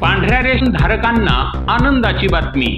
पांढऱ्या रेशन धारकांना आनंदाची बातमी.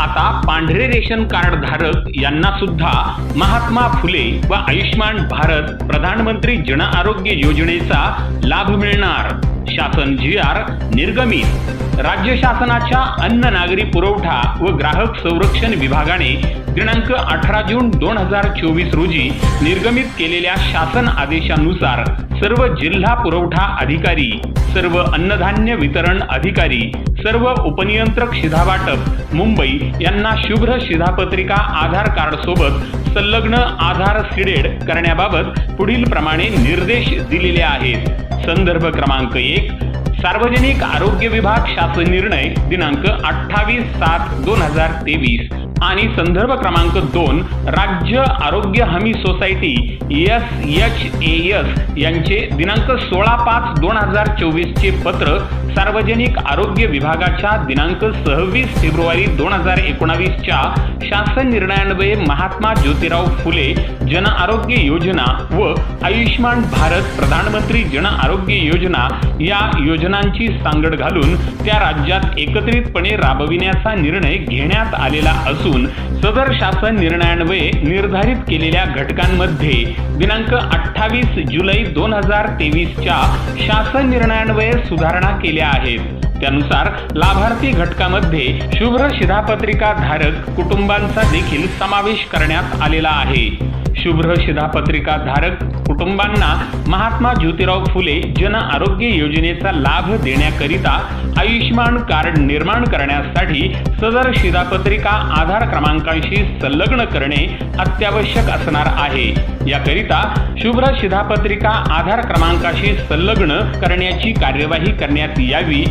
आता पांढरे रेशन कार्ड धारक यांना सुद्धा महात्मा फुले व आयुष्यमान भारत प्रधानमंत्री जन आरोग्य योजनेचा लाभ मिळणार. शासन जी आर निर्गमित. राज्य शासनाच्या अन्न नागरी पुरवठा व ग्राहक संरक्षण विभागाने दिनांक अठरा जून दोन हजार चोवीस रोजी निर्गमित केलेल्या शासन आदेशानुसार सर्व जिल्हा पुरवठा अधिकारी सर्व अन्नधान्य वितरण अधिकारी सर्व उपनियंत्रक शिधावाटप मुंबई यांना शुभ्र शिधापत्रिका आधार कार्ड सोबत संलग्न आधार सिडेड करण्याबाबत पुढील प्रमाणे निर्देश दिलेले आहेत. संदर्भ क्रमांक एक सार्वजनिक आरोग्य विभाग शासन निर्णय दिनांक अठ्ठावीस सात दोन हजार तेवीस आणि संदर्भ क्रमांक दोन राज्य आरोग्य हमी society S H A S यांचे दिनांक सोळा पाच दोन हजार चोवीसचे पत्र सार्वजनिक आरोग्य विभागाच्या दिनांक सव्वीस फेब्रुवारी दोन हजार एकोणावीसच्या शासन निर्णयान्वये महात्मा ज्योतिराव फुले जन आरोग्य योजना व आयुष्यमान भारत प्रधानमंत्री जन आरोग्य योजना या योजना योजनांची सांगड घालून त्या राज्यात एकत्रितपणे राबविण्याचा निर्णय घेण्यात आलेला असून सदर शासन निर्णयान्वये निर्धारित केलेल्या घटकांमध्ये दिनांक अठ्ठावीस जुलै दोन हजार तेवीसच्या शासन निर्णयान्वये सुधारणा केल्या आहेत. त्यानुसार लाभार्थी घटकामध्ये शुभ्र शिधापत्रिका धारक कुटुंबांचा देखील समावेश करण्यात आलेला आहे. शुभ्र शिधापत्रिका धारक कुटुंबांना महात्मा ज्योतिराव फुले जन आरोग्य योजनेचा लाभ देण्याकरिता आयुष्यमान कार्ड निर्माण करण्यासाठी सदर शिधापत्रिका आधार क्रमांकांशी संलग्न करणे अत्यावश्यक असणार आहे. याकरिता शुभ्र शिधापत्रिका आधार क्रमांकाशी संलग्न करण्याची कार्यवाही करण्यात यावी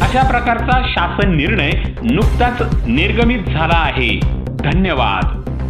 अशा प्रकारचा शासन निर्णय नुकताच निर्गमित झाला आहे. धन्यवाद.